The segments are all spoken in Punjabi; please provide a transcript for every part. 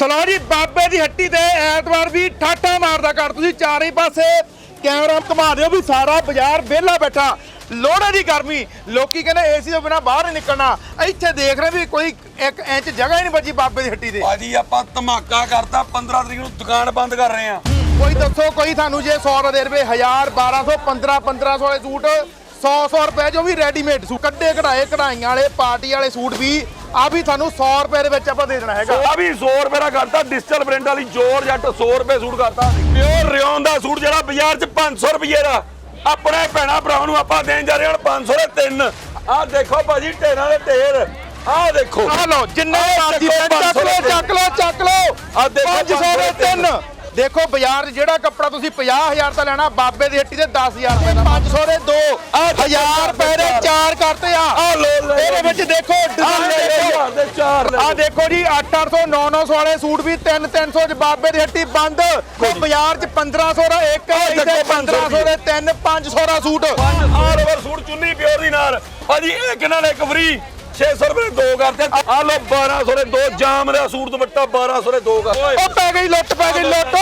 ਚਲੋ ਜੀ ਬਾਬੇ ਦੀ ਹੱਟੀ ਤੇ ਐਤਵਾਰ ਵੀ ਠਾਠਾ ਮਾਰਦਾ ਕਰ ਤੁਸੀਂ ਚਾਰੇ ਪਾਸੇ ਕੈਮਰਾ ਘੁਮਾ ਦਿਓ ਵੀ ਸਾਰਾ ਬਾਜ਼ਾਰ ਵਿਹਲਾ ਬੈਠਾ। ਲੋੜੇ ਦੀ ਗਰਮੀ ਲੋਕੀ ਕਹਿੰਦੇ ਏਸੀ ਤੋਂ ਬਿਨਾ ਬਾਹਰ ਨਹੀਂ ਨਿਕਲਣਾ। ਇੱਥੇ ਦੇਖ ਰਹੇ ਵੀ ਕੋਈ 1 ਇੰਚ ਜਗ੍ਹਾ ਹੀ ਨਹੀਂ ਬਚੀ ਬਾਬੇ ਦੀ ਹੱਟੀ ਤੇ। ਭਾਜੀ ਆਪਾਂ ਧਮਾਕਾ ਕਰਤਾ 15 ਤਰੀਕ ਨੂੰ ਦੁਕਾਨ ਬੰਦ ਕਰ ਰਹੇ ਆ ਕੋਈ ਦੱਸੋ ਕੋਈ ਤੁਹਾਨੂੰ ਜੇ 100 ਦੇ ਰੁਪਏ 1000 1200 15 1500 ਵਾਲੇ ਸੂਟ 100 100 ਰੁਪਏ ਜੋ ਵੀ ਰੈਡੀਮੇਡ ਸੂਟ ਕੱਢੇ ਕਢਾਏ ਕਢਾਈਆਂ ਵਾਲੇ ਪਾਰਟੀ ਵਾਲੇ ਸੂਟ ਵੀ ਆ ਵੀ ਤੁਹਾਨੂੰ 100 ਰੁਪਏ ਦੇ ਵਿੱਚ ਆਪਾਂ ਦੇ ਦੇਣਾ ਹੈਗਾ। ਆ ਵੀ 100 ਰੁਪਏ ਦਾ ਕਰਤਾ ਡਿਜੀਟਲ ਪ੍ਰਿੰਟ ਵਾਲੀ ਜੋਰ ਜੱਟ 100 ਰੁਪਏ ਸੂਟ ਕਰਤਾ। ਪਿਓਰ ਰਿਓਨ ਦਾ ਸੂਟ ਜਿਹੜਾ ਬਾਜ਼ਾਰ 'ਚ 500 ਰੁਪਏ ਦਾ। ਆਪਣੇ ਭੈਣਾ ਭਰਾਵਾਂ ਨੂੰ ਆਪਾਂ ਦੇਣ ਜਾ ਰਹੇ ਹਾਂ 500 ਦੇ ਤਿੰਨ। ਆਹ ਦੇਖੋ ਭਾਜੀ ਢੇਰਾਂ ਦੇ ਢੇਰ। ਆਹ ਦੇਖੋ। ਆ ਲਓ ਜਿੰਨਾ ਮਰਜ਼ੀ ਦੇਖੋ, ਚੱਕ ਲਓ 500 ਚੱਕ ਲਓ ਚੱਕ ਲਓ। ਆਹ ਦੇਖੋ, 500 ਦੇ 500 ਦੇ ਤਿੰਨ। ਦੇਖੋ ਬਾਜ਼ਾਰ 'ਚ ਜਿਹੜਾ ਕੱਪੜਾ ਤੁਸੀਂ 50000 ਦਾ ਲੈਣਾ ਬਾਬੇ ਦੀ ਹੱਟੀ ਤੇ 10000 ਰੁਪਏ ਦਾ 500 ਦੇ ਦੋ। ਆਹ ਦੇਖੋ, 1000 ਰੁਪਏ ਦੇ ਚਾਰ ਕਰਤੇ ਆ। ਆਹ ਲੋ ਇਹਦੇ ਵਿੱਚ ਦੇਖੋ ਆ ਦੇਖੋ। ਜੀ 8-800 9-900 ਵਾਲੇ ਸੂਟ ਵੀ 3-300 ਚ ਬਾਬੇ ਦੀ ਹੱਟੀ ਬੰਦ। ਤੇ ਬਾਜ਼ਾਰ 'ਚ 1500 ਦਾ ਇੱਕ ਆਹ ਇੱਥੇ ਦੇਖੋ 1500 ਦੇ। ਤਿੰਨ 500 ਦਾ ਸੂਟ। ਆਲ ਓਵਰ ਸੂਟ ਚੁੰਨੀ ਪਿਓਰ ਦੀ ਨਾਲ। ਭਾਜੀ ਇੱਕ ਨਾਲ ਇੱਕ ਫ੍ਰੀ? 600 ਰੁਪਏ ਦੇ ਕਰਤੇ। ਆ ਲੋ 1200 ਦੇ ਦੋ ਜਾਮ ਦਾ ਸੂਟ ਦੁਪੱਟਾ 1200 ਦੇ ਦੋ ਕਰ। ਉਹ ਪੈ ਗਈ ਲੁੱਟ ਪੈ ਗਈ ਲੁੱਟ।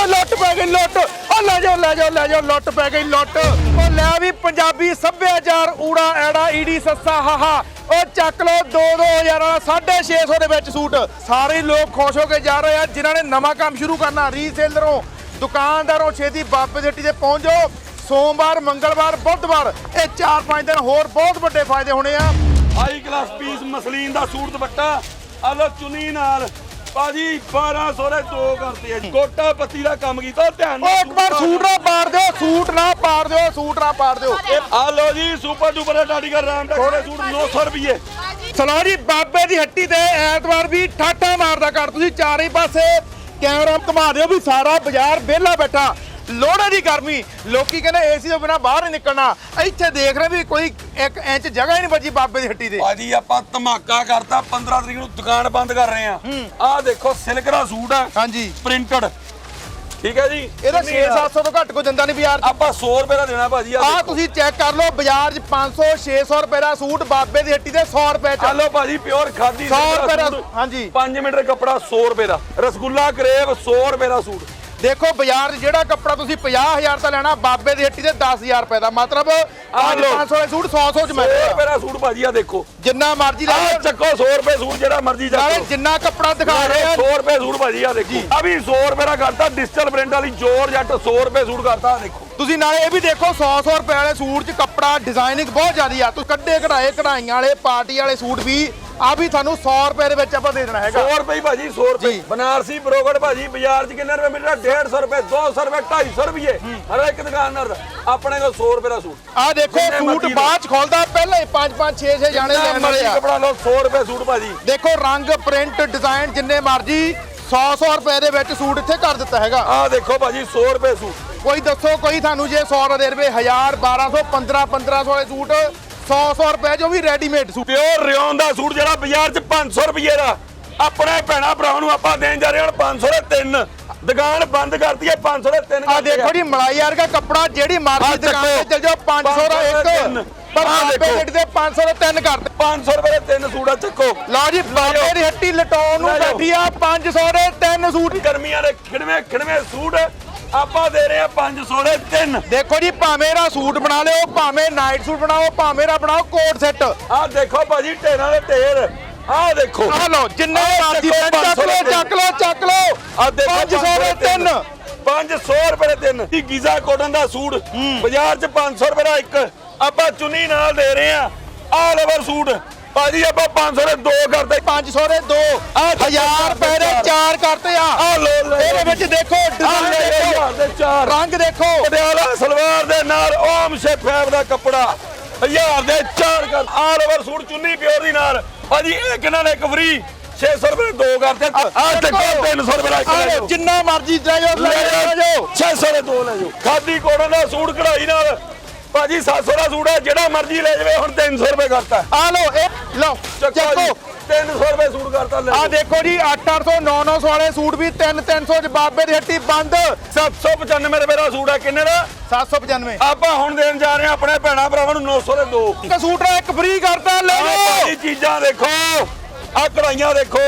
ਗਈ ਲੁੱਟ। ਉਹ ਲੈ ਜਾਓ ਲੈ ਜਾਓ ਲੈ ਜਾਓ, ਲੁੱਟ ਪੈ ਗਈ ਲੁੱਟ। ਉਹ ਲੈ ਵੀ ਪੰਜਾਬੀ ਸੱਭਿਆਚਾਰ ਊੜਾ ਐੜਾ, ਈੜੀ ਸੱਸਾ, ਹਾਹਾ। ਉਹ ਚੱਕ ਲੋ 2-2000 ਵਾਲਾ 650 ਦੇ ਵਿੱਚ ਸੂਟ। ਸਾਰੇ ਲੋਕ ਖੁਸ਼ ਹੋ ਕੇ ਜਾ ਰਹੇ ਆ, ਜਿਨ੍ਹਾਂ ਨੇ ਨਵਾਂ ਕੰਮ ਸ਼ੁਰੂ ਕਰਨਾ ਰੀਸੇਲਰੋਂ ਦੁਕਾਨਦਾਰੋਂ ਛੇਤੀ ਬਾਬੇ ਦੀ ਤੇ ਪਹੁੰਚ ਜਾਓ। ਸੋਮਵਾਰ, ਮੰਗਲਵਾਰ, ਬੁੱਧਵਾਰ, ਇਹ 4-5 ਦਿਨ ਹੋਰ ਬਹੁਤ ਵੱਡੇ ਫਾਇਦੇ ਹੋਣੇ ਆ। ਹਾਈ ਕਲਾਸ ਪੀਸ ਮਸਲੀਨ ਦਾ ਸੂਟ ਦੁਪੱਟਾ। ਆ ਲੋ ਨਾਲ। ਭਾਜੀ 1200 ਦੇ ਦੋ ਕਰਤੇ ਆ ਜੀ। ਕੋਟਾ ਪੱਤੀ ਦਾ ਕੰਮ ਕੀਤਾ ਧਿਆਨ ਉਹ ਇੱਕ ਵਾਰ ਸੂਟ ਨਾ ਪਾੜ ਦਿਓ ਸੂਟ ਨਾ ਪਾੜ ਦਿਓ ਸੂਟ ਨਾ ਪਾੜ ਦਿਓ। ਆ ਲੋ ਜੀ ਸੁਪਰ ਡੂਪਰ ਟਾਡੀਗਰ ਰਾਮ ਦਾ ਕਿਹੜੇ ਸੂਟ 900 ਰੁਪਏ ਚਲੋ ਜੀ ਬਾਬੇ ਦੀ ਹੱਟੀ ਤੇ ਐਤਵਾਰ ਵੀ ਠਾਠਾ ਮਾਰਦਾ ਕਰ ਤੁਸੀਂ ਚਾਰੇ ਪਾਸੇ ਕੈਮਰਾ ਘੁਮਾ ਦਿਓ ਵੀ ਸਾਰਾ ਬਾਜ਼ਾਰ ਵਿਹਲਾ ਬੈਠਾ। ਲੋੜੇ ਦੀ ਗਰਮੀ। ਲੋਕੀ ਕਹਿੰਦੇ ਏਸੀ ਤੋਂ ਬਿਨਾ ਬਾਹਰ ਨਹੀਂ ਨਿਕਲਣਾ। ਇੱਥੇ ਦੇਖ ਰਹੇ ਵੀ ਕੋਈ 1 ਇੰਚ ਜਗ੍ਹਾ ਹੀ ਨਹੀਂ ਬਚੀ ਬਾਬੇ ਦੀ ਹੱਟੀ ਤੇ। ਭਾਜੀ ਆਪਾਂ ਧਮਾਕਾ ਕਰਤਾ 15 ਤਰੀਕ ਨੂੰ ਦੁਕਾਨ ਬੰਦ ਕਰ ਰਹੇ ਆ ਆਹ ਦੇਖੋ ਸਿਲਕ ਦਾ ਸੂਟ ਆ। ਹਾਂਜੀ। ਪ੍ਰਿੰਟਡ। ਠੀਕ ਹੈ ਜੀ? ਇਹਦਾ 6-700 ਤੋਂ ਘੱਟ ਕੋ ਦਿੰਦਾ ਨਹੀਂ ਬਾਜ਼ਾਰ 'ਚ। ਆਪਾਂ 100 ਰੁਪਏ ਦਾ ਦੇਣਾ ਭਾਜੀ ਆਹ ਤੁਸੀਂ ਚੈੱਕ ਕਰ ਲਓ ਬਾਜ਼ਾਰ 'ਚ 500 600 ਰੁਪਏ ਦਾ ਸੂਟ ਬਾਬੇ ਦੀ ਹੱਟੀ ਤੇ 100 ਰੁਪਏ 'ਚ। ਹਲੋ ਭਾਜੀ ਪਿਓਰ ਖਾਦੀ 100 ਰੁਪਏ ਦਾ ਹਾਂਜੀ। 5 ਮੀਟਰ ਕੱਪੜਾ 100 ਰੁਪਏ ਦਾ। ਰਸਗੁੱਲਾ ਕਰੇਬ 100 ਰੁਪਏ ਦਾ ਸੂਟ। ਦੇਖੋ ਬਾਜ਼ਾਰ 'ਚ ਜਿਹੜਾ ਕੱਪੜਾ ਤੁਸੀਂ 50000 ਦਾ ਲੈਣਾ ਬਾਬੇ ਦੀ ਹੱਟੀ ਤੇ 10000 ਰੁਪਏ ਦਾ। ਮਤਲਬ ਲਓ। 500 ਵਾਲੇ ਸੂਟ 100 100 ਚ 100 ਮਿਲ ਰੁਪਏ ਦਾ ਸੂਟ ਭਾਜੀ ਆ ਦੇਖੋ। ਜਿੰਨਾ ਮਰਜ਼ੀ ਲੈ ਲਓ। ਚੱਕੋ 100 ਰੁਪਏ ਸੂਟ ਜਿਹੜਾ ਮਰਜ਼ੀ ਨਾਲੇ ਚੱਕੋ ਜਿੰਨਾ ਕੱਪੜਾ ਦਿਖਾ ਰਹੇ ਆ। 100 ਰੁਪਏ ਸੂਟ ਭਾਜੀ ਆ ਦੇਖੋ। ਆ ਵੀ 100 ਰੁਪਏ ਦਾ ਕਰਤਾ ਡਿਜੀਟਲ ਪ੍ਰਿੰਟ ਵਾਲੀ ਜੋਰ ਜੱਟ 100 ਰੁਪਏ ਸੂਟ ਕਰਤਾ ਦੇਖੋ। ਤੁਸੀਂ ਨਾਲੇ ਇਹ ਵੀ ਦੇਖੋ 100 100 ਰੁਪਏ ਵਾਲੇ ਸੂਟ 'ਚ ਕੱਪੜਾ ਡਿਜ਼ਾਈਨਿੰਗ ਬਹੁਤ ਜ਼ਿਆਦੀ ਆ। ਤੁਸੀਂ ਕੱਢੇ ਕਢਾਏ ਕਢਾਈਆਂ ਵਾਲੇ ਪਾਰਟੀ ਵਾਲੇ ਸੂਟ ਵੀ ਆ ਵੀ ਤੁਹਾਨੂੰ 100 ਰੁਪਏ ਦੇ ਵਿੱਚ ਆਪਾਂ ਦੇ ਦੇਣਾ ਹੈਗਾ। 100 ਰੁਪਏ ਭਾਜੀ 100 ਰੁਪਏ। ਬਨਾਰਸੀ ਬਰੋਗੜ ਭਾਜੀ ਬਾਜ਼ਾਰ 'ਚ ਕਿੰਨੇ ਰੁਪਏ ਮਿਲਦਾ 150 ਰੁਪਏ 200 ਰੁਪਏ 250 ਰੁਪਏ। ਹਰ ਇੱਕ ਦੁਕਾਨਦਾਰ ਦਾ ਆਪਣੇ ਕੋਲ 100 ਰੁਪਏ ਦਾ ਸੂਟ। ਆ ਦੇਖੋ ਸੂਟ ਬਾਅਦ 'ਚ ਖੋਲਦਾ ਪਹਿਲਾਂ ਹੀ 5 5 6 6 ਜਾਣੇ ਲੈਣ ਵਾਲੇ ਆ ਕਪੜਾ ਲਓ 100 ਰੁਪਏ ਸੂਟ ਭਾਜੀ। ਦੇਖੋ ਰੰਗ ਪ੍ਰਿੰਟ ਡਿਜ਼ਾਈਨ ਜਿੰਨੇ ਮਰਜ਼ੀ 100 100 ਰੁਪਏ ਦੇ ਵਿੱਚ ਸੂਟ ਇੱਥੇ ਕਰ ਦਿੱਤਾ ਹੈਗਾ। ਆ ਦੇਖੋ ਭਾਜੀ 100 ਰੁਪਏ ਸੂਟ। ਕੋਈ ਦੱਸੋ ਕੋਈ ਤੁਹਾਨੂੰ ਜੇ 100 ਦੇ ਰੁਪਏ 1000 1200 15 1500 ਵਾਲੇ ਸੂਟ 100 100 ਰੁਪਏ ਜੋ ਵੀ ਰੈਡੀਮੇਡ ਸੂਟ ਪਿਓਰ ਰਿਓਨ ਦਾ ਸੂਟ ਜਿਹੜਾ ਬਾਜ਼ਾਰ 'ਚ 500 ਰੁਪਏ ਦਾ ਆਪਣੇ ਭੈਣਾ ਭਰਾਵਾਂ ਨੂੰ ਆਪਾਂ ਦੇਣ ਜਾ ਰਹੇ ਹਾਂ 500 ਦੇ ਤਿੰਨ ਦੁਕਾਨ ਬੰਦ ਕਰਤੀ ਹੈ 500 ਦੇ ਤਿੰਨ ਆ ਦੇਖੋ ਜੀ ਮਲਾਈ ਵਰਗਾ ਕੱਪੜਾ ਜਿਹੜੀ ਆਹ ਦੁਕਾਨ ਤੇ। ਚਲ ਜਾਓ 500 ਦਾ ਇੱਕ। ਪਰ ਬਾਬੇ। ਰੇਟ ਦੇ 500 ਦੇ ਤਿੰਨ ਕਰਤੇ 500 ਰੁਪਏ ਦੇ ਤਿੰਨ ਸੂਟ ਆ ਚੱਕੋ ਲਓ ਜੀ ਬਾਬੇ ਦੀ ਹੱਟੀ ਲਟਾਉਣ ਨੂੰ। ਬੈਠੀ ਆ 500 ਦੇ ਤਿੰਨ ਸੂਟ ਗਰਮੀਆਂ ਦੇ ਖਿੜਵੇਂ ਖਿੜਵੇਂ ਸੂਟ ਆਪਾਂ ਦੇ ਰਹੇ ਹਾਂ 500 ਦੇ ਤਿੰਨ। ਦੇਖੋ ਜੀ ਭਾਵੇਂ ਇਹਦਾ ਸੂਟ ਬਣਾ ਲਿਓ ਭਾਵੇਂ ਨਾਈਟ ਸੂਟ ਬਣਾਓ ਭਾਵੇਂ ਇਹਦਾ ਬਣਾਓ ਕੋਟ ਸੈੱਟ ਆਹ ਦੇਖੋ ਭਾਜੀ ਢੇਰਾਂ ਦੇ ਢੇਰ। ਆਹ ਦੇਖੋ। ਆ ਲਓ ਜਿੰਨੇ ਆਹ ਮਰਜ਼ੀ ਚੱਕੋ ਲਓ 500 ਦੇ ਚੱਕ ਲਓ ਚੱਕ ਲਓ। ਆ ਦੇਖੋ 500 ਦੇ ਤਿੰਨ। 500 ਰੁਪਏ ਦੇ ਤਿੰਨ। ਇਹ ਗੀਜ਼ਾ ਕੋਟਨ ਦਾ ਸੂਟ। ਬਾਜ਼ਾਰ 'ਚ 500 ਰੁਪਏ ਦਾ ਇੱਕ। ਆਪਾਂ ਚੁੰਨੀ ਨਾਲ ਦੇ ਰਹੇ ਆ ਆਲ ਓਵਰ ਸੂਟ। ਭਾਜੀ ਆਪਾਂ 500 ਦੇ ਦੋ ਕਰਦੇ 500 ਦੇ ਦੋ। ਆਹ ਚੱਕੋ 1000 ਰੁਪਏ ਦੇ ਆ ਆ ਇਹਦੇ ਵਿੱਚ ਦੇਖੋ ਡਿਜ਼ਾਈਨ ਦੇਖੋ ਦੇ ਚਾਰ। ਰੰਗ ਦੇਖੋ। ਪਟਿਆਲਾ ਸਲਵਾਰ ਦੇ ਨਾਲ ਓਮ ਸ਼ੇਫੈਬ ਦਾ ਕੱਪੜਾ। ਹਜ਼ਾਰ ਦੇ ਚਾਰ ਕਰ ਆਲ ਓਵਰ ਸੂਟ ਚੁੰਨੀ ਪਿਓਰ ਦੀ ਨਾਲ। ਭਾਜੀ ਇੱਕ ਨਾਲ ਇੱਕ ਫ੍ਰੀ? 600 ਰੁਪਏ ਦੇ ਦੋ ਕਰਤੇ ਆ ਚੱਕੋ 300 ਰੁਪਏ ਦਾ ਇੱਕ ਜਿੰਨਾ ਮਰਜ਼ੀ ਲੈ ਜਾਓ ਲੈ ਜਾਓ, ਲੈ ਜਾਓ। 600 ਦੇ ਦੋ ਲੈ ਜਾਓ। ਖਾਦੀ ਕੋੜਨ ਦਾ ਸੂਟ ਕਢਾਈ ਨਾਲ। ਭਾਜੀ 700 ਦਾ ਸੂਟ ਹੈ ਜਿਹੜਾ ਮਰਜ਼ੀ ਲੈ ਜਾਵੇ ਹੁਣ 300 ਰੁਪਏ ਕਰਤਾ ਆ ਲਓ ਇਹ ਲਓ ਚੱਕੋ 300 ਰੁਪਏ ਸੂਟ ਕਰਤਾ ਲੈ ਆ। ਦੇਖੋ ਜੀ 8-800 9-900 ਵਾਲੇ ਸੂਟ ਵੀ 3-300 ਚ ਬਾਬੇ ਦੀ ਹੱਟੀ ਬੰਦ। 795 ਰੁਪਏ ਦਾ ਸੂਟ ਹੈ ਕਿੰਨੇ ਦਾ? 795 ਆਪਾਂ ਹੁਣ ਦੇਣ ਜਾ ਰਹੇ ਹਾਂ ਆਪਣੇ ਭੈਣਾ ਭਰਾਵਾਂ ਨੂੰ 900 ਦੇ ਦੋ। ਇੱਕ ਸੂਟ ਦਾ ਇੱਕ ਫ੍ਰੀ ਕਰਤਾ ਲੈ ਆਹ ਲਓ। ਭਾਜੀ ਚੀਜ਼ਾਂ ਦੇਖੋ ਆ ਕਢਾਈਆਂ ਦੇਖੋ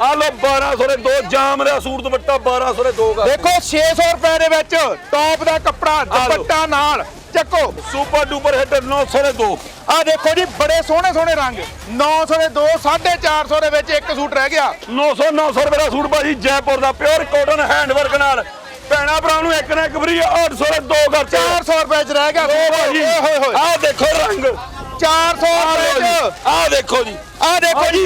ਆ ਲੋ 1200 ਦੇ ਦੋ ਜਾਮ ਦਾ ਸੂਟ ਦੁਪੱਟਾ 1200 ਦੇ ਦੋ ਕਰ। ਦੇਖੋ 600 ਰੁਪਏ ਦੇ ਵਿੱਚ ਟੌਪ ਦਾ ਕੱਪੜਾ। ਦੁਪੱਟਾ ਨਾਲ। ਚੱਕੋ। ਸੁਪਰ ਡੂਪਰ ਹਿੱਟ 900 ਦੇ ਦੋ। ਆ ਦੇਖੋ ਜੀ ਬੜੇ ਸੋਹਣੇ ਸੋਹਣੇ ਰੰਗ। 900 ਦੇ ਦੋ 450 ਦੇ ਵਿੱਚ ਇੱਕ ਸੂਟ ਰਹਿ ਗਿਆ। 900 900 ਰੁਪਏ ਦਾ ਸੂਟ ਭਾਜੀ ਜੈਪੁਰ ਦਾ ਪਿਓਰ ਕਾਟਨ ਹੈਂਡਵਰਕ ਨਾਲ। ਭੈਣਾ ਭਰਾ ਨੂੰ ਇੱਕ ਨਾ ਇੱਕ ਫਰੀ 800 ਦੇ ਦੋ ਕਰਤੇ 400 ਰੁਪਏ ਚ ਰਹਿ ਗਿਆ ਸੂਟ। ਭਾਜੀ ਓਏ ਹੋਏ ਹੋਏ। ਆ ਦੇਖੋ ਰੰਗ। 400 ਆ ਰੁਪਏ ਲੋ ਚ। ਆ ਦੇਖੋ ਜੀ। ਆ ਦੇਖੋ ਜੀ।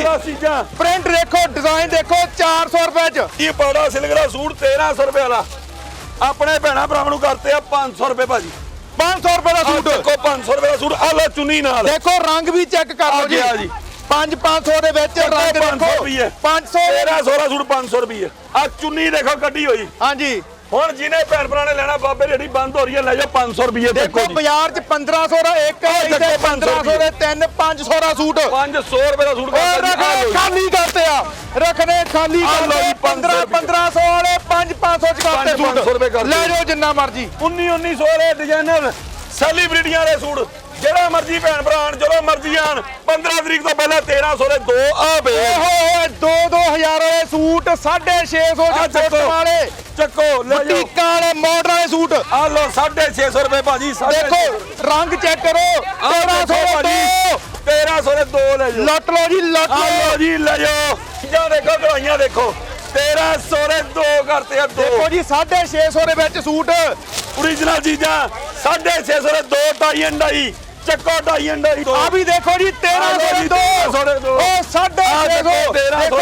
ਪ੍ਰਿੰਟ ਦੇਖੋ ਡਿਜ਼ਾਈਨ ਦੇਖੋ 400 ਰੁਪਏ ਚ। ਇਹ ਪੌੜਾ ਸਿਲਕ ਦਾ ਸੂਟ 1300 ਰੁਪਏ ਵਾਲਾ। ਆਪਣੇ ਭੈਣਾ ਭਰਾ ਨੂੰ ਕਰਤੇ ਆ 500 ਰੁਪਏ ਭਾਜੀ। 500 ਰੁਪਏ ਦਾ ਆਹ ਸੂਟ ਦੇਖੋ 500 ਰੁਪਏ ਦਾ ਸੂਟ ਆ ਲੋ ਚੁੰਨੀ ਨਾਲ। ਦੇਖੋ ਰੰਗ ਵੀ ਚੈੱਕ ਕਰ ਆ ਲਓ ਜੀ। ਗਿਆ ਜੀ। 5 500 ਦੇ ਵਿੱਚ ਰੰਗ 500 ਦੇਖੋ। ਰੁਪਏ 500 1300 ਦਾ ਸੂਟ 500 ਰੁਪਏ ਆ ਚੁੰਨੀ ਦੇਖੋ ਕੱਢੀ ਹੋਈ। ਹਾਂਜੀ। ਹੁਣ ਜਿਹਨੇ ਭੈਣ ਭਰਾ ਨੇ ਲੈਣਾ ਬਾਬੇ ਜਿਹੜੀ ਬੰਦ ਹੋ ਰਹੀ ਹੈ ਲੈ ਜਾਓ 500 ਰੁਪਏ ਦੇਖੋ ਦੇਖੋ ਜੀ। ਬਾਜ਼ਾਰ 'ਚ 1500 ਦਾ ਇੱਕ ਆਹ ਦੇਖੋ 1500 ਦੇ ਤਿੰਨ 500 ਦਾ ਸੂਟ। 500 ਰੁਪਏ ਦਾ ਸੂਟ ਆਹ ਰਖਣੇ ਲਓ ਜੀ। ਖਾਲੀ ਕਰਤੇ ਆ ਰਖਣੇ ਖਾਲੀ ਆਹ ਲਓ ਜੀ, 15 500 1500 ਵਾਲੇ 5 500 ਚ ਕਰਤੇ ਰੁਪਏ ਸੂਟ। ਕਰਤੇ। ਲੈ ਜਾਓ ਜਿੰਨਾ ਮਰਜ਼ੀ। 19 1900 ਦੇ ਡਿਜ਼ਾਈਨਰ ਸੈਲੀਬ੍ਰਿਟੀਆਂ ਦੇ ਸੂਟ। ਜਿਹੜਾ ਮਰਜ਼ੀ ਭੈਣ ਭਰਾ ਆਣ ਜਦੋਂ ਮਰਜ਼ੀ ਆਣ। 15 ਤਰੀਕ ਤੋਂ ਪਹਿਲਾਂ 1300 ਦੇ ਦੋ ਆ ਬੇ ਓਹੋ ਓਏ 2 2000 ਵਾਲੇ ਸੂਟ 650 ਆਹ ਚ ਫੁੱਟ ਚੱਕੋ। ਵਾਲੇ। ਚੱਕੋ ਲੈ ਜਾਓ। ਬੁਟੀਕਾਂ ਵਾਲੇ ਮਾਡਲ ਵਾਲੇ ਸੂਟ। ਆ ਲੋ 650 ਰੁਪਏ ਭਾਜੀ ਦੇਖੋ ਰੰਗ ਚੈੱਕ ਕਰੋ ਆ 1300 ਦੇਖੋ ਭਾਜੀ। 1300 ਦੇ ਦੋ ਲੈ ਜਾਓ। ਲੁੱਟ ਲਓ ਜੀ ਲੁੱਟ ਲਓ। ਲੋ ਜੀ ਲੈ ਜਾਓ। ਚੀਜ਼ਾਂ ਦੇਖੋ ਕਢਾਈਆਂ ਦੇਖੋ। 1300 ਦੇ ਦੋ ਕਰਤੇ ਆ ਦੋ। ਦੇਖੋ ਜੀ 650 ਦੇ ਵਿੱਚ ਸੂਟ। ਓਰੀਜਨਲ ਚੀਜ਼ਾਂ 650 ਦੇ ਦੋ ਟਾਈ ਐਂਡ ਡਾਈ ਚੱਕੋ ਟਾਈ ਐਂਡ ਡਾਈ ਆ ਵੀ ਦੇਖੋ ਜੀ 1300 ਦੇ ਦੋ। 1300 ਦੇ ਦੋ। ਉਹ 650 1300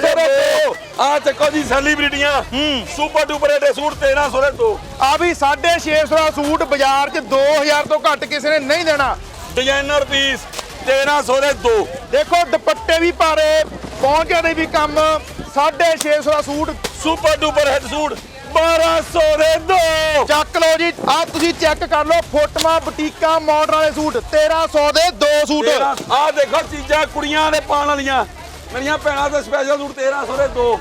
ਦੇ ਦੋ ਆ ਚੱਕੋ ਜੀ ਸੈਲੀਬ੍ਰਿਟੀਆਂ। ਸੁਪਰ ਡੂਪਰ ਦੇ ਸੂਟ 1300 ਦੇ ਦੋ। ਆ ਵੀ 650 ਦਾ ਸੂਟ ਬਾਜ਼ਾਰ 'ਚ 2000 ਤੋਂ ਘੱਟ ਕਿਸੇ ਨੇ ਨਹੀਂ ਦੇਣਾ। ਡਿਜ਼ਾਈਨਰ ਪੀਸ 1300 ਦੇ ਦੋ। ਦੇਖੋ, ਦੁਪੱਟੇ ਵੀ ਭਾਰੇ ਪਹੁੰਚਿਆ ਦੇ ਵੀ ਕੰਮ 650 ਦਾ ਸੂਟ ਸੁਪਰ ਡੂਪਰ ਹੈਡ ਸੂਟ 1200 ਦੇ ਦੋ। ਚੱਕ ਲਓ ਜੀ ਆ ਤੁਸੀਂ ਚੈੱਕ ਕਰ ਲਓ, ਫੋਟੋਆਂ, ਬੁਟੀਕਾਂ ਮਾਡਲ ਵਾਲੇ ਸੂਟ 1300 ਦੇ ਦੋ ਸੂਟ। ਆ ਦੇਖੋ, ਚੀਜ਼ਾਂ ਕੁੜੀਆਂ ਦੇ ਪਾਉਣ ਵਾਲੀਆਂ। ਮੇਰੀਆਂ ਭੈਣਾਂ ਦੇ ਸਪੈਸ਼ਲ ਸੂਟ 1300 ਦੇ ਦੋ।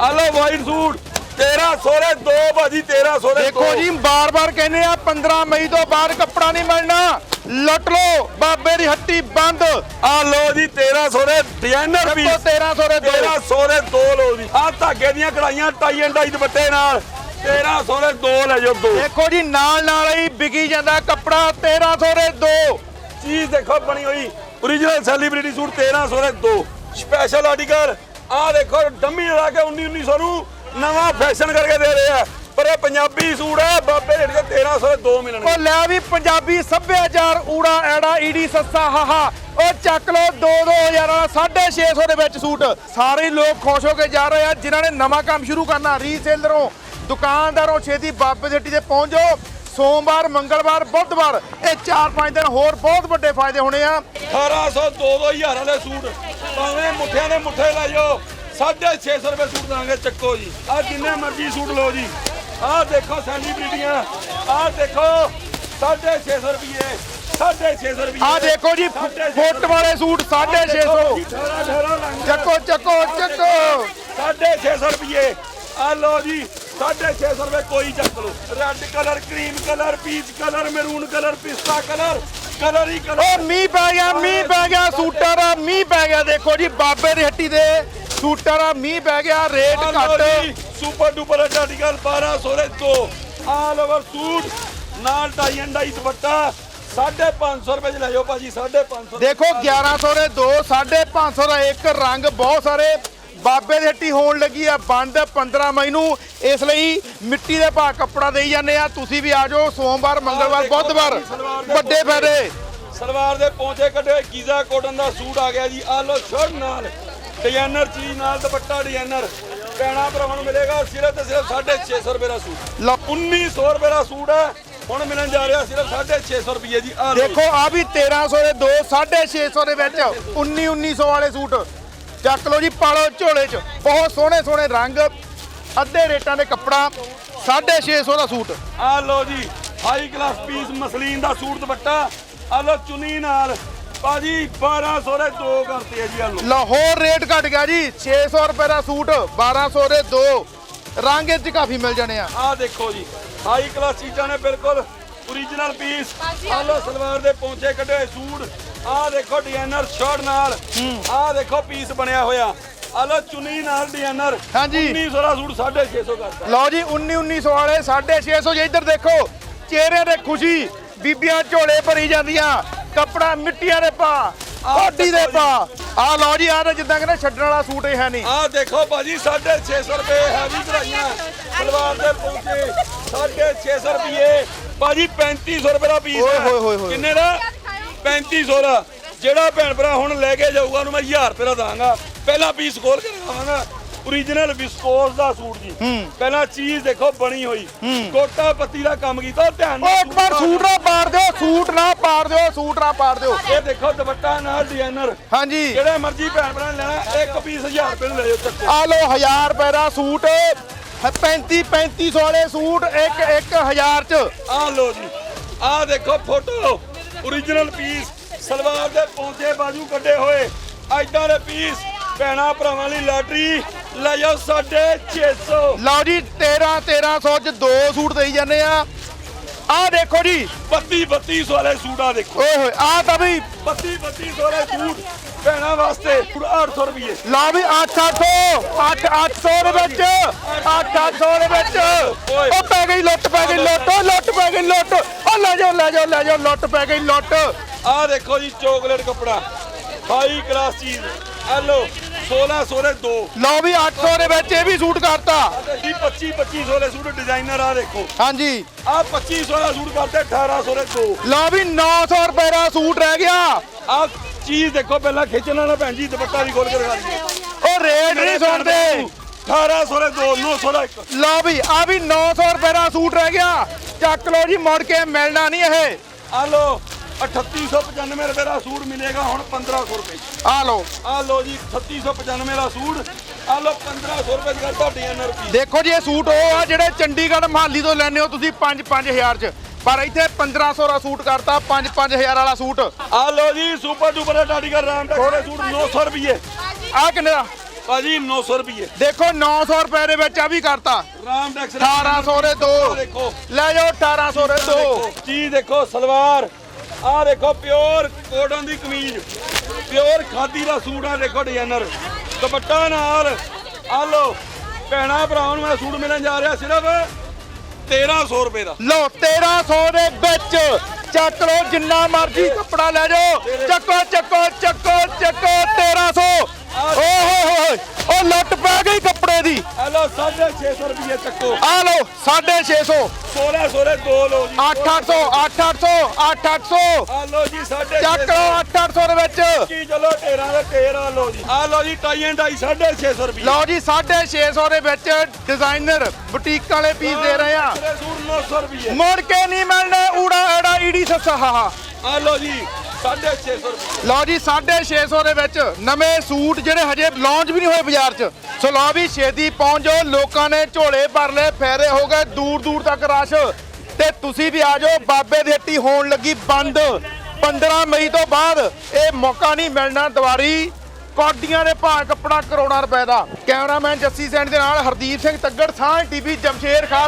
ਆ ਲੋ ਵਾਈਟ ਸੂਟ। 1300 ਦੇ ਦੋ ਭਾਜੀ 1300 ਦੇ ਦੇਖੋ। ਜੀ ਬਾਰ-ਬਾਰ ਕਹਿੰਦੇ ਆ 15 ਮਈ ਤੋਂ ਬਾਅਦ ਕੱਪੜਾ ਨਹੀਂ ਮਿਲਣਾ। ਲੁੱਟ ਲਓ ਬਾਬੇ ਦੀ ਹੱਟੀ ਬੰਦ। ਆ ਲੋ ਜੀ 1300 ਦੇ ਡਿਜ਼ਾਈਨਰ 1300 ਦੇ ਦੋ। 1300 ਦੇ ਦੋ ਲੋ ਜੀ। ਆ ਧਾਗੇ ਦੀਆਂ ਕੜਾਈਆਂ ਟਾਈ ਐਂਡ ਡਾਈ ਦੁਪੱਟੇ ਨਾਲ। 1300 ਦੇ ਦੋ ਲੈ ਜਾਓ ਦੋ। ਦੇਖੋ ਜੀ ਨਾਲ ਨਾਲ ਹੀ ਵਿਕੀ ਜਾਂਦਾ ਕੱਪੜਾ 1300 ਦੇ ਦੋ। ਚੀਜ਼ ਦੇਖੋ ਬਣੀ ਹੋਈ। Origignal ਸੈਲੀਬ੍ਰਿਟੀ ਸੂਟ 1300 ਦੇ ਦੋ। ਸਪੈਸ਼ਲ ਆਰਟੀਕਲ ਆ ਦੇਖੋ ਡੰਮੀ ਲਾ ਕੇ 19 1900 ਨੂੰ ਨਵਾਂ ਫੈਸ਼ਨ ਕਰਕੇ ਦੇ ਰਹੇ ਆ। ਪਰ ਇਹ ਪੰਜਾਬੀ ਸੂਟ ਹੈ ਬਾਬੇ ਰੇਟ ਦੇ 1300 ਦੇ ਮਿਲਣਗੇ ਉਹ ਲੈ ਵੀ ਪੰਜਾਬੀ ਸੱਭਿਆਚਾਰ ਊੜਾ ਐੜਾ ਈੜੀ ਸੱਸਾ ਹਾਹਾ। ਉਹ ਚੱਕ ਲੋ 2 2000 ਵਾਲਾ 650 ਦੇ ਵਿੱਚ ਸੂਟ। ਸਾਰੇ ਲੋਕ ਖੁਸ਼ ਹੋ ਕੇ ਜਾ ਰਹੇ ਆ ਜਿਨ੍ਹਾਂ ਨੇ ਨਵਾਂ ਕੰਮ ਸ਼ੁਰੂ ਕਰਨਾ। ਰੀਸੇਲਰੋਂ ਦੁਕਾਨਦਾਰੋਂ ਛੇਤੀ ਬਾਬੇ ਹੱਟੀ ਤੇ ਪਹੁੰਚ। ਜਾਓ ਸੋਮਵਾਰ ਮੰਗਲਵਾਰ ਬੁੱਧਵਾਰ ਇਹ 4-5 ਦਿਨ ਹੋਰ ਬਹੁਤ ਵੱਡੇ ਫਾਇਦੇ ਹੋਣੇ ਆ। 1800 2 2000 ਵਾਲੇ ਸੂਟ। ਭਾਵੇਂ ਮੁੱਠਿਆਂ ਦੇ ਮੁੱਠੇ ਲੈ ਜਾਓ 650 ਰੁਪਏ ਸੂਟ ਦਾਂਗੇ ਚੱਕੋ ਜੀ। ਆ ਜਿੰਨੇ ਮਰਜ਼ੀ ਸੂਟ ਲਓ ਜੀ। ਆ ਦੇਖੋ ਸੈਲੀਬ੍ਰਿਟੀਆਂ ਆ ਦੇਖੋ 650 ਰੁਪਏ 650 ਰੁਪਏ ਆ ਦੇਖੋ ਜੀ ਫੁੱਟ ਵਾਲੇ ਸੂਟ 650 ਚੱਕੋ ਚੱਕੋ ਚੱਕੋ। 650 ਰੁਪਏ ਆ ਲਓ ਜੀ 650 ਰੁਪਏ ਕੋਈ ਚੱਕ ਲਓ। Red colour cream colour peach colour maroon colour ਪਿਸਤਾ ਕਲਰ ਕਲਰ ਹੀ ਕਲਰ ਉਹ ਮੀਂਹ ਪੈ ਗਿਆ ਮੀਂਹ ਪੈ ਗਿਆ ਸੂਟਾਂ ਦਾ ਮੀਂਹ ਪੈ ਗਿਆ। ਦੇਖੋ ਜੀ ਬਾਬੇ ਦੀ ਹੱਟੀ ਦੇ। ਸੂਟਾਂ ਦਾ ਮੀਂਹ ਪੈ ਗਿਆ ਰੇਟ ਘੱਟ। ਸੁਪਰ ਡੂਪਰ ਆਰਟੀਕਲ 1200 ਦੇ ਦੋ ਆਲ ਓਵਰ ਸੂਟ ਨਾਲ ਟਾਈ ਐਂਡ ਡਾਈ ਦੁਪੱਟਾ 550 ਰੁਪਏ ਚ ਲੈ ਜਾਓ ਭਾਜੀ 550 ਦੇਖੋ 1100 ਦੇ ਦੋ 550 ਦਾ ਇੱਕ ਰੰਗ ਬਹੁਤ ਸਾਰੇ ਬਾਬੇ ਦੀ ਹੱਟੀ ਹੋਣ ਲੱਗੀ ਆ ਬੰਦ 15 ਮਈ ਨੂੰ। ਇਸ ਲਈ ਮਿੱਟੀ ਦੇ ਭਾਅ ਕੱਪੜਾ ਦੇਈ ਜਾਂਦੇ ਆ। ਤੁਸੀਂ ਵੀ ਆ ਜਾਓ ਸੋਮਵਾਰ ਮੰਗਲਵਾਰ ਬੁੱਧਵਾਰ। ਵੱਡੇ। ਫਾਇਦੇ। ਸਲਵਾਰ ਦੇ ਪੌਂਚੇ ਕੱਢੇ ਗੀਜ਼ਾ ਕੋਟਨ ਦਾ ਸੂਟ ਆ ਗਿਆ ਜੀ। ਆ ਲਓ ਸ਼ਰਟ ਨਾਲ। ਡਿਜ਼ਾਈਨਰ ਚੀਜ਼ ਨਾਲ ਦੁਪੱਟਾ ਡਿਜ਼ਾਈਨਰ। ਪੈਣਾ ਭਰਾਵਾਂ ਨੂੰ ਮਿਲੇਗਾ ਸਿਰਫ ਤੇ ਸਿਰਫ 650 ਰੁਪਏ ਦਾ ਸੂਟ। ਲਓ 1900 ਰੁਪਏ ਦਾ ਸੂਟ ਹੈ। ਹੁਣ ਮਿਲਣ ਜਾ ਰਿਹਾ ਸਿਰਫ 650 ਰੁਪਏ ਜੀ। ਆ ਦੇਖੋ ਆ ਵੀ 1300 ਦੇ ਦੋ 650 ਦੇ ਵਿੱਚ 19 1900 ਵਾਲੇ ਸੂਟ। ਚੱਕ ਲਓ ਜੀ ਪਾਲੋ ਝੋਲੇ 'ਚ। ਬਹੁਤ ਸੋਹਣੇ ਸੋਹਣੇ ਰੰਗ ਅੱਧੇ ਰੇਟਾਂ ਦੇ ਕੱਪੜਾ 650 ਦਾ ਸੂਟ। ਆ ਲਓ ਜੀ ਹਾਈ ਕਲਾਸ ਪੀਸ ਮਸਲੀਨ ਦਾ ਸੂਟ ਦੁਪੱਟਾ। ਆ ਲਓ ਚੁੰਨੀ ਨਾਲ ਭਾਜੀ 1200 ਦੇ ਦੋ ਕਰਤੇ ਆ ਜੀ ਆ ਲਓ ਲਾਹੌਰ ਰੇਟ ਘਟ ਗਿਆ ਜੀ 600 ਰੁਪਏ ਦਾ ਸੂਟ 1200 ਦੇ ਦੋ। ਰੰਗ ਇਹ 'ਚ ਕਾਫੀ ਮਿਲ ਜਾਣੇ ਆ। ਆ ਦੇਖੋ ਜੀ ਹਾਈ ਕਲਾਸ ਚੀਜ਼ਾਂ ਨੇ ਬਿਲਕੁਲ origignal ਪੀਸ ਆ ਲਓ ਸਲਵਾਰ ਦੇ ਪੌਂਚੇ ਕੱਢੇ ਹੋਏ ਸੂਟ। ਆ ਦੇਖੋ ਡਿਜ਼ਾਈਨਰ ਸ਼ਰਟ ਨਾਲ। ਆ ਦੇਖੋ ਪੀਸ ਬਣਿਆ ਹੋਇਆ। ਆ ਲੋ ਚੁੰਨੀ ਨਾਲ ਡਿਜ਼ਾਈਨਰ ਹਾਂਜੀ। 1900 ਦਾ ਸੂਟ 650 ਕਰਤਾ। ਲਓ ਜੀ 19 1900 ਵਾਲੇ 650 ਜੇ ਇੱਧਰ ਦੇਖੋ ਚਿਹਰਿਆਂ ਤੇ ਖੁਸ਼ੀ ਬੀਬੀਆਂ ਝੋਲੇ ਭਰੀ ਜਾਂਦੀਆਂ। ਕੱਪੜਾ ਮਿੱਟੀਆਂ ਦੇ ਪਾ ਕੋਡੀ ਦੇ ਪਾ। ਆ ਲਓ ਜੀ ਆ ਜਿੱਦਾਂ ਕਹਿੰਦੇ ਛੱਡਣ ਵਾਲਾ ਸੂਟ ਹੀ ਹੈ ਨਹੀਂ। ਆ ਦੇਖੋ ਭਾਜੀ 650 ਰੁਪਏ ਹੈਵੀ ਕਢਾਈਆਂ ਸਲਵਾਰ ਦੇ ਪੌਂਚੇ 650 ਰੁਪਏ। ਭਾਜੀ 3500 ਰੁਪਏ ਦਾ ਪੀਸ ਓਏ ਹੋਏ ਹੋਏ ਹੋਏ। ਕਿੰਨੇ ਦਾ? 3500 ਦਾ। ਜਿਹੜਾ ਭੈਣ ਭਰਾ ਹੁਣ ਲੈ ਕੇ ਜਾਊਗਾ ਉਹਨੂੰ ਮੈਂ 1000 ਰੁਪਏ ਦਾ ਦਾਂਗਾ। ਪਹਿਲਾ ਪੀਸ ਖੋਲ ਕੇ ਦਿਖਾਵਾਂਗਾ। ਓਰੀਜਨਲ ਵਿਸਕੋਸ ਦਾ ਸੂਟ ਜੀ। ਪਹਿਲਾਂ ਚੀਜ਼ ਦੇਖੋ ਬਣੀ ਹੋਈ। ਕੋਟਾ ਪੱਤੀ ਦਾ ਕੰਮ ਕੀਤਾ ਧਿਆਨ ਉਹ ਨਾਲ ਇੱਕ ਵਾਰ ਸੂਟ ਨਾ ਪਾੜ ਦਿਓ ਸੂਟ ਨਾ ਪਾੜ ਦਿਓ ਸੂਟ ਨਾ ਪਾੜ ਦਿਓ। ਇਹ ਦੇਖੋ ਦੁਪੱਟਾ ਨਾਲ ਡਿਜ਼ਾਈਨਰ ਹਾਂਜੀ। ਜਿਹੜੇ ਮਰਜ਼ੀ ਭੈਣ ਭਰਾ ਲੈਣਾ ਇੱਕ ਪੀਸ 1000 ਰੁਪਏ ਨੂੰ ਲੈ ਜਾਓ ਚੱਕੋ। ਆ ਲਓ 1000 ਰੁਪਏ ਦਾ ਸੂਟ। 35 3500 ਵਾਲੇ ਸੂਟ ਇੱਕ 1000 ਚ। ਆ ਲੋ ਜੀ। ਆ ਦੇਖੋ ਫੋਟੋ। Origignal ਪੀਸ ਸਲਵਾਰ ਦੇ ਪੌਂਚੇ ਬਾਜੂ ਕੱਢੇ ਹੋਏ। ਐਦਾਂ ਦੇ ਪੀਸ ਭੈਣਾ ਭਰਾਵਾਂ ਲਈ ਲਾਟਰੀ ਲੈ ਜਾਓ 650 ਲਓ ਜੀ 13 1300 ਚ ਦੋ ਸੂਟ ਦੇਈ ਜਾਂਦੇ ਆ। ਆ ਦੇਖੋ ਜੀ। 32 3200 ਵਾਲੇ ਸੂਟ ਦੇਖੋ। ਓਏ ਹੋਏ ਆ ਤਾਂ ਵੀ 32 3200 ਵਾਲੇ ਸੂਟ ਭੈਣਾ ਵਾਸਤੇ 800 ਰੁਪਏ ਲਾ ਵੀ 800 8 800 ਦੇ ਵਿੱਚ 800 ਦੇ ਵਿੱਚ। ਉਹ ਪੈ ਗਈ ਲੁੱਟ ਪੈ ਗਈ ਲੁੱਟ ਲੁੱਟ ਪੈ ਗਈ ਲੁੱਟ। ਉਹ ਲੈ ਜਾਓ ਲੈ ਜਾਓ ਲੈ ਜਾਓ ਲੁੱਟ ਪੈ ਗਈ ਲੁੱਟ। ਆ ਦੇਖੋ ਜੀ ਚੋਕਲੇਟ ਕੱਪੜਾ। ਹਾਈ ਕਲਾਸ ਚੀਜ਼। ਆ ਲੋ 1600 ਦੇ ਦੋ। ਲਓ ਵੀ 800 ਦੇ ਵਿੱਚ ਇਹ ਵੀ ਸੂਟ ਕਰਤਾ। ਜੀ 25 2500 ਵਾਲੇ ਸੂਟ ਡਿਜ਼ਾਈਨਰ ਆ ਦੇਖੋ। ਹਾਂਜੀ। ਆ 2500 ਦਾ ਸੂਟ ਕਰਤੇ 1800 ਦੇ ਦੋ। ਲਓ ਵੀ 900 ਰੁਪਏ ਦਾ ਸੂਟ ਰਹਿ ਗਿਆ। ਆ ਚੀਜ਼ ਦੇਖੋ ਪਹਿਲਾਂ ਖਿੱਚਣ ਵਾਲਾ ਭੈਣ ਜੀ ਦੁਪੱਟਾ ਵੀ ਖੋਲ ਕੇ ਦਿਖਾ ਦਈਏ। ਉਹ ਰੇਟ ਨਹੀਂ ਸੁਣਦੇ। 1800 ਦੇ ਦੋ 900 ਦਾ ਇੱਕ। ਲਓ ਵੀ ਆ ਵੀ 900 ਰੁਪਏ ਦਾ ਸੂਟ ਰਹਿ ਗਿਆ। ਚੱਕ ਲਓ ਜੀ ਮੁੜ ਕੇ ਮਿਲਣਾ ਨਹੀਂ ਇਹ। ਆ ਲੋ 3895 ਰੁਪਏ ਦਾ ਸੂਟ ਮਿਲੇਗਾ ਹੁਣ 1500 ਰੁਪਏ ਆ ਲਓ। ਆ ਲੋ ਜੀ 3695 ਦਾ ਸੂਟ। ਆ ਲੋ 1500 ਰੁਪਏ ਦੀ ਡਿਜ਼ਾਈਨਰ ਪੀਸ ਦੇਖੋ ਜੀ ਇਹ ਸੂਟ ਉਹ ਆ ਜਿਹੜੇ ਚੰਡੀਗੜ੍ਹ ਮਹਾਲੀ ਤੋਂ ਲੈਣੇ ਹੋ ਤੁਸੀਂ 5-5000 ਚ। ਪਰ ਇੱਥੇ 1500 ਦਾ ਸੂਟ ਕਰਤਾ 5-5000 ਵਾਲਾ ਸੂਟ। ਆ ਲੋ ਜੀ ਸੁਪਰ ਡੂਪਰ ਟਾਡੀਗਰ ਰਾਮ ਦੇ ਸੂਟ 900 ਰੁਪਏ। ਆ ਕਿੰਨੇ ਦਾ? ਭਾਜੀ 900 ਰੁਪਏ। ਦੇਖੋ 900 ਰੁਪਏ ਦੇ ਵਿੱਚ ਆ ਵੀ ਕਰਤਾ। ਰਾਮ ਟੈਕਸ 1800 ਦੇ ਦੋ। ਦੇਖੋ। ਲੈ ਜਾਓ 1800 ਦੇ ਦੋ। ਚੀਜ਼ ਦੇਖੋ ਸਲਵਾਰ। ਆ ਦੇਖੋ ਪਿਓਰ ਕੋਟਨ ਦੀ ਕਮੀਜ਼, ਪਿਓਰ ਖਾਦੀ ਦਾ ਸੂਟ ਆ, ਦੇਖੋ ਡਿਜ਼ਾਈਨਰ ਦੁਪੱਟਾ ਨਾਲ, ਆ ਲੋ ਭੈਣਾ ਭਰਾਵਾਂ ਨੂੰ ਮੈਂ ਸੂਟ ਮਿਲਣ ਜਾ ਰਿਹਾ ਸਿਰਫ 1300 ਰੁਪਏ ਦਾ। ਲਓ 1300 ਦੇ ਵਿੱਚ ਚੱਕ ਲਓ, ਜਿੰਨਾ ਮਰਜ਼ੀ ਕੱਪੜਾ ਲੈ ਜਾਓ। ਚੱਕੋ ਚੱਕੋ ਚੱਕੋ ਚੱਕੋ 1300 650 ਰੁਪਏ ਚੱਕੋ। ਆ ਲਓ 650 1600 ਦੇ ਦੋ ਲੋ ਜੀ। 800 800 800 ਆ ਲੋ ਜੀ 650 ਚੱਕ ਲਓ 800 ਦੇ ਵਿੱਚ। ਕੀ ਚਲੋ 13 ਦੇ 13 ਲੋ ਜੀ। ਆ ਲੋ ਜੀ ਟਾਈ ਐਂਡ ਡਾਈ 650 ਰੁਪਏ ਲਓ ਜੀ 650 ਦੇ ਵਿੱਚ ਡਿਜ਼ਾਈਨਰ ਬੁਟੀਕ ਵਾਲੇ ਪੀਸ ਦੇ ਰਹੇ ਆ। ਤੇਰੇ ਸੂਟ 900 ਰੁਪਏ ਮੁੜ ਕੇ ਨਹੀਂ ਮਿਲਣੇ ਊੜਾ ਐੜਾ ਈੜੀ ਸੱਸਾ ਹਾਹਾ ਆ ਲੋ ਜੀ। 650 ਰੁਪਏ ਲਓ ਜੀ 650 ਦੇ ਵਿੱਚ ਨਵੇਂ ਸੂਟ ਜਿਹੜੇ ਹਜੇ ਲਾਂਚ ਵੀ ਨਹੀਂ ਹੋਏ ਬਾਜ਼ਾਰ 'ਚ। ਸੋ ਲਓ ਵੀ, ਛੇਤੀ ਪਹੁੰਚ ਜਾਓ, ਲੋਕਾਂ ਨੇ ਝੋਲੇ ਭਰ ਲਏ ਫੇਰੇ ਹੋ ਗਏ, ਦੂਰ ਦੂਰ ਤੱਕ ਰਸ਼। ਤੇ ਤੁਸੀਂ ਵੀ ਆ ਜਾਓ, ਬਾਬੇ ਦੀ ਹੱਟੀ ਹੋਣ ਲੱਗੀ ਬੰਦ। 15 ਮਈ ਤੋਂ ਬਾਅਦ ਇਹ ਮੌਕਾ ਨਹੀਂ ਮਿਲਣਾ ਦੁਬਾਰੀ। ਕੌਡੀਆਂ ਦੇ ਭਾਅ ਕੱਪੜਾ ਕਰੋੜਾਂ ਰੁਪਏ ਦਾ। ਕੈਮਰਾਮੈਨ ਜੱਸੀ ਸੈਂਡ ਦੇ ਨਾਲ ਹਰਦੀਪ ਸਿੰਘ ਤੱਗੜ ਸਾਹ ਟੀਵੀ, ਜਮਸ਼ੇਰ ਖਾਸ